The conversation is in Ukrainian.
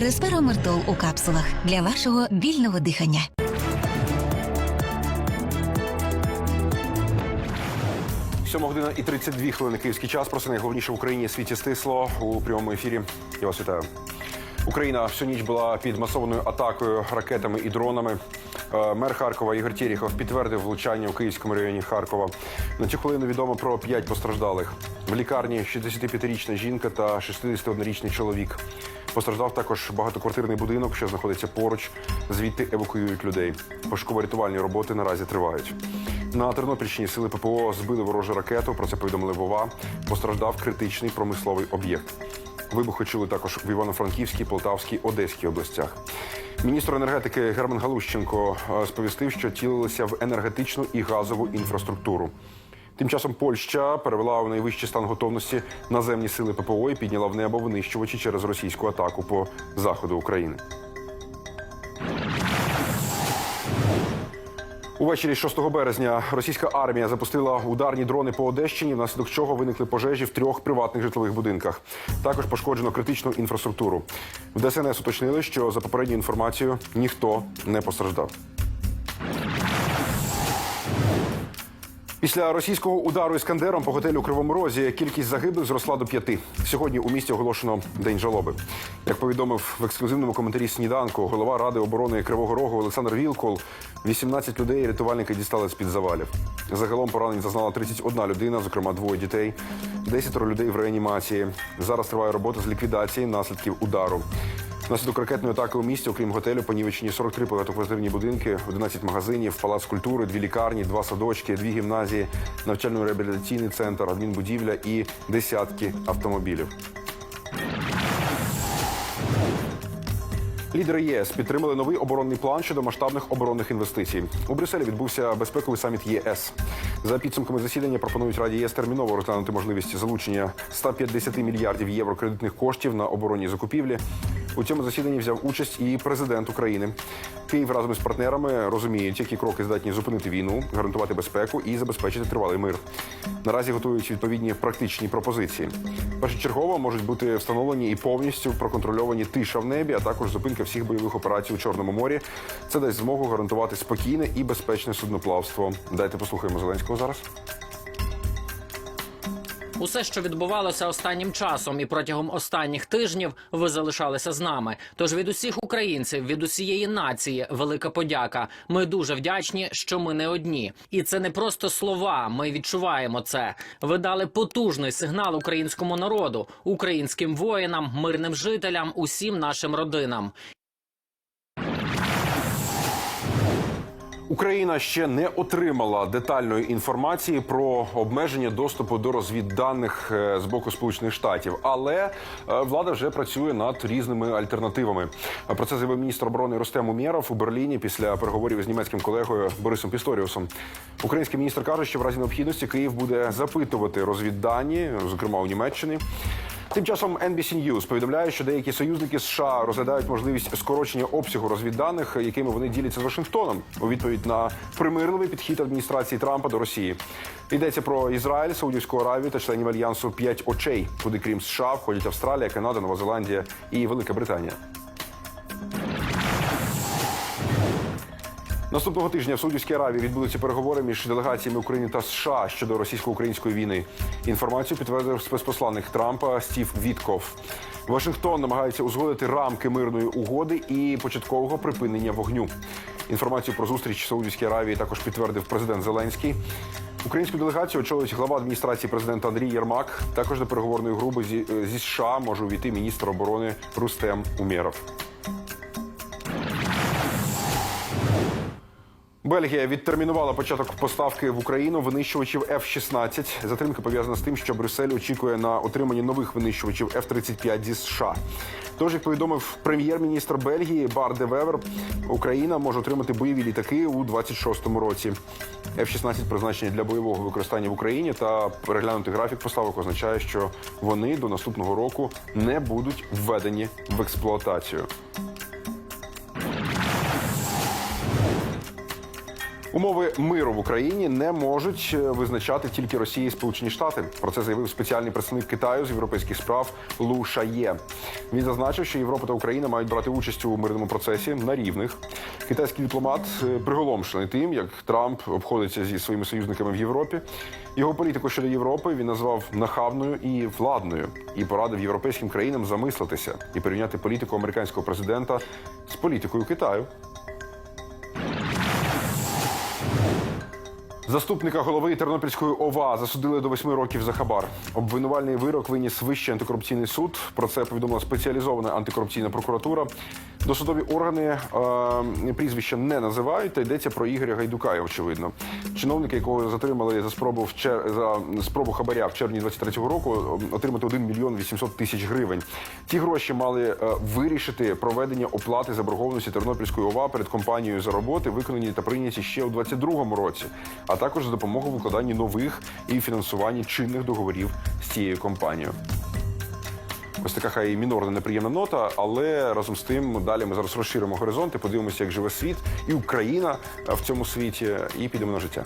Респиромертол у капсулах для вашого вільного дихання. Сьома година і 32 хвилини київський час. Про це найголовніше в Україні світі стисло у прямому ефірі. Я вас вітаю. Україна всю ніч була під масованою атакою ракетами і дронами. Е, Мер Харкова Ігор Тєріхов підтвердив влучання у київському районі Харкова. На цю хвилину відомо про п'ять постраждалих. В лікарні 65-річна жінка та 61-річний чоловік. Постраждав також багатоквартирний будинок, що знаходиться поруч. Звідти евакуюють людей. Пошуково-рятувальні роботи наразі тривають. На Тернопільщині сили ППО збили ворожу ракету. Про це повідомили Вова. Постраждав критичний промисловий об'єкт. Вибухи чули також в Івано-Франківській, Полтавській, Одеській областях. Міністр енергетики Герман Галущенко е, сповістив, що цілилися в енергетичну і газову інфраструктуру. Тим часом Польща перевела у найвищий стан готовності наземні сили ППО і підняла в небо винищувачі через російську атаку по заходу України. Увечері 6 березня російська армія запустила ударні дрони по Одещині, внаслідок чого виникли пожежі в трьох приватних житлових будинках. Також пошкоджено критичну інфраструктуру. В ДСНС уточнили, що за попередньою інформацією ніхто не постраждав. Після російського удару іскандером по готелю Кривому Розі кількість загиблих зросла до п'яти. Сьогодні у місті оголошено день жалоби. Як повідомив в ексклюзивному коментарі сніданку голова ради оборони Кривого Рогу Олександр Вілкол, 18 людей рятувальники дістали з під завалів. Загалом поранень зазнала 31 людина, зокрема двоє дітей, 10 людей в реанімації. Зараз триває робота з ліквідації наслідків удару. Внаслідок ракетної атаки у місті, окрім готелю, понівечені 43 багатоквартирні будинки, 11 магазинів, палац культури, дві лікарні, два садочки, дві гімназії, навчально-реабілітаційний центр, адмінбудівля і десятки автомобілів. Лідери ЄС підтримали новий оборонний план щодо масштабних оборонних інвестицій. У Брюсселі відбувся безпековий саміт ЄС. За підсумками засідання пропонують Раді ЄС терміново розглянути можливість залучення 150 мільярдів євро кредитних коштів на оборонні закупівлі. У цьому засіданні взяв участь і президент України. Київ разом із партнерами розуміють, які кроки здатні зупинити війну, гарантувати безпеку і забезпечити тривалий мир. Наразі готують відповідні практичні пропозиції. Першочергово можуть бути встановлені і повністю проконтрольовані тиша в небі, а також зупинка всіх бойових операцій у Чорному морі. Це дасть змогу гарантувати спокійне і безпечне судноплавство. Дайте послухаємо Зеленського зараз. Усе, що відбувалося останнім часом і протягом останніх тижнів, ви залишалися з нами. Тож від усіх українців, від усієї нації, велика подяка. Ми дуже вдячні, що ми не одні, і це не просто слова. Ми відчуваємо це. Ви дали потужний сигнал українському народу, українським воїнам, мирним жителям, усім нашим родинам. Україна ще не отримала детальної інформації про обмеження доступу до розвідданих е, з боку Сполучених Штатів, але е, влада вже працює над різними альтернативами. Про це заявив міністр оборони Ростем Умєров у Берліні після переговорів з німецьким колегою Борисом Пісторіусом. Український міністр каже, що в разі необхідності Київ буде запитувати розвіддані, зокрема у Німеччині. Тим часом NBC News повідомляє, що деякі союзники США розглядають можливість скорочення обсягу розвідданих, якими вони діляться з Вашингтоном у відповідь на примирливий підхід адміністрації Трампа до Росії. Йдеться про Ізраїль, Саудівську Аравію та членів альянсу «П'ять очей, куди крім США входять Австралія, Канада, Нова Зеландія і Велика Британія. Наступного тижня в Саудівській Аравії відбудуться переговори між делегаціями України та США щодо російсько-української війни. Інформацію підтвердив спецпосланник Трампа Стів Вітков. Вашингтон намагається узгодити рамки мирної угоди і початкового припинення вогню. Інформацію про зустріч в Саудівській Аравії також підтвердив президент Зеленський. Українську делегацію очолюють глава адміністрації президента Андрій Єрмак. Також до переговорної групи зі, зі США може увійти міністр оборони Рустем Умєров. Бельгія відтермінувала початок поставки в Україну винищувачів F-16. Затримка пов'язана з тим, що Брюссель очікує на отримання нових винищувачів F-35 зі США. Тож, як повідомив прем'єр-міністр Бельгії Бар де Вевер, Україна може отримати бойові літаки у 26-му році. F-16 призначені для бойового використання в Україні та переглянутий графік поставок означає, що вони до наступного року не будуть введені в експлуатацію. Умови миру в Україні не можуть е, визначати тільки Росія і Сполучені Штати. Про це заявив спеціальний представник Китаю з європейських справ Лу Шає. Він зазначив, що Європа та Україна мають брати участь у мирному процесі на рівних. Китайський дипломат е, приголомшений тим, як Трамп обходиться зі своїми союзниками в Європі. Його політику щодо Європи він назвав нахабною і владною і порадив європейським країнам замислитися і порівняти політику американського президента з політикою Китаю. Заступника голови Тернопільської ОВА засудили до восьми років за хабар. Обвинувальний вирок виніс Вищий антикорупційний суд. Про це повідомила спеціалізована антикорупційна прокуратура. Досудові органи е, прізвища не називають, та йдеться про Ігоря Гайдука, очевидно. Чиновника, якого затримали за спробу в чер... за спробу хабаря в червні 23-го року, отримати 1 мільйон 800 тисяч гривень. Ті гроші мали е, вирішити проведення оплати заборгованості Тернопільської ОВА перед компанією за роботи, виконані та прийняті ще у 22-му році, а також за допомогою в укладанні нових і фінансуванні чинних договорів з цією компанією. Ось така хай мінорна неприємна нота, але разом з тим далі ми зараз розширимо горизонти, подивимося, як живе світ і Україна в цьому світі, і підемо на життя.